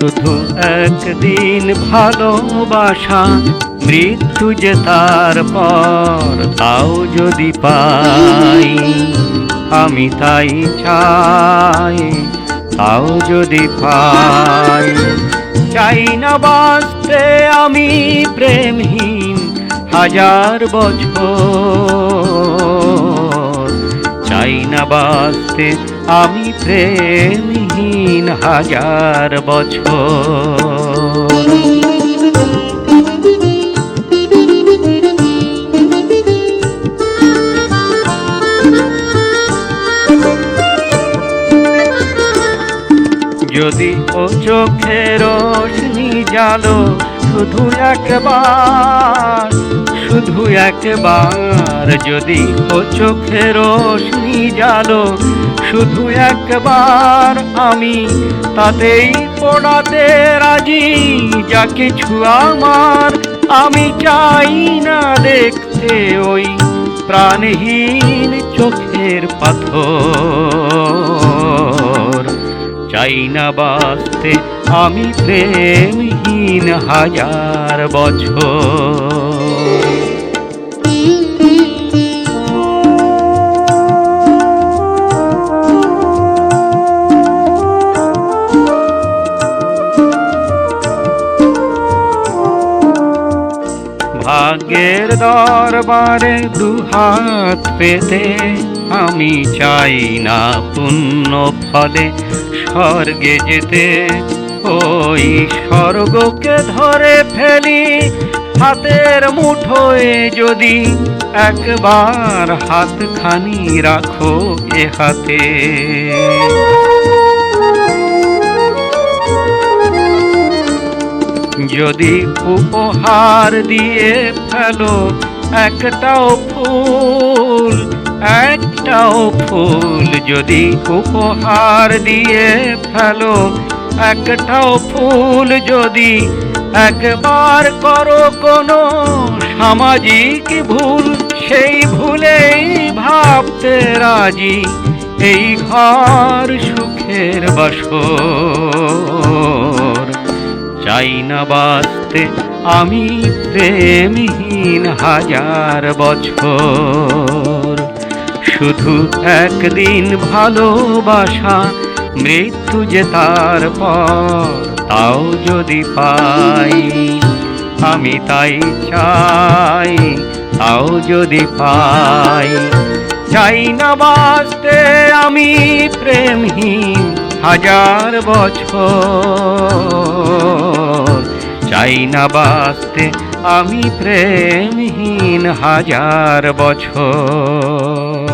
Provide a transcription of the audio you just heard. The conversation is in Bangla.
একদিন ভালোবাসা, মৃত্যু যে তার পর তাও যদি পাই, আমি তাই চাই, তাও যদি পাই। চাই না বাঁচতে আমি প্রেমহীন হাজার বছর। চাই না বাঁচতে আমি প্রেমহীন হাজার বছর। যদি ও চোখে রোশনি জালো, শুধু একবার শুধু একবার, যদি ও চোখে রোশনি জালো শুধু একবার আমি তাতেই পড়াতে রাজি, যা কিছু আমার। আমি চাই না দেখতে ওই প্রাণহীন চোখের পাথর। চাই না বাঁচতে আমি প্রেমহীন হাজার বছর। ভাগ্যের দরবারে দুহাত পেতে আমি চাই না পুণ্য ফলে স্বর্গে যেতে। ওই স্বর্গকে ধরে ফেলি হাতের মুঠোয় যদি একবার হাতখানি রাখো এ হাতে। যদি উপহার দিয়ে ফেলো, একটাও ফুল একটাও ফুল যদি উপহার দিয়ে ফেলো, একটাও ফুল যদি একবার করো কোনো সামাজিক ভুল, সেই ভুলেই ভাবতে রাজি, এই ঘর সুখের বাসর। চাই না বাঁচতে, আমি প্রেমহীন হাজার বছর। শুধু একদিন ভালোবাসা, মৃত্যু যে তার পর, তাও যদি পাই, আমি তাই চাই, তাও যদি পাই। চাই না বাঁচতে, আমি প্রেমহীন হাজার বছর। চাই না বাঁচতে আমি প্রেমহীন হাজার বছর।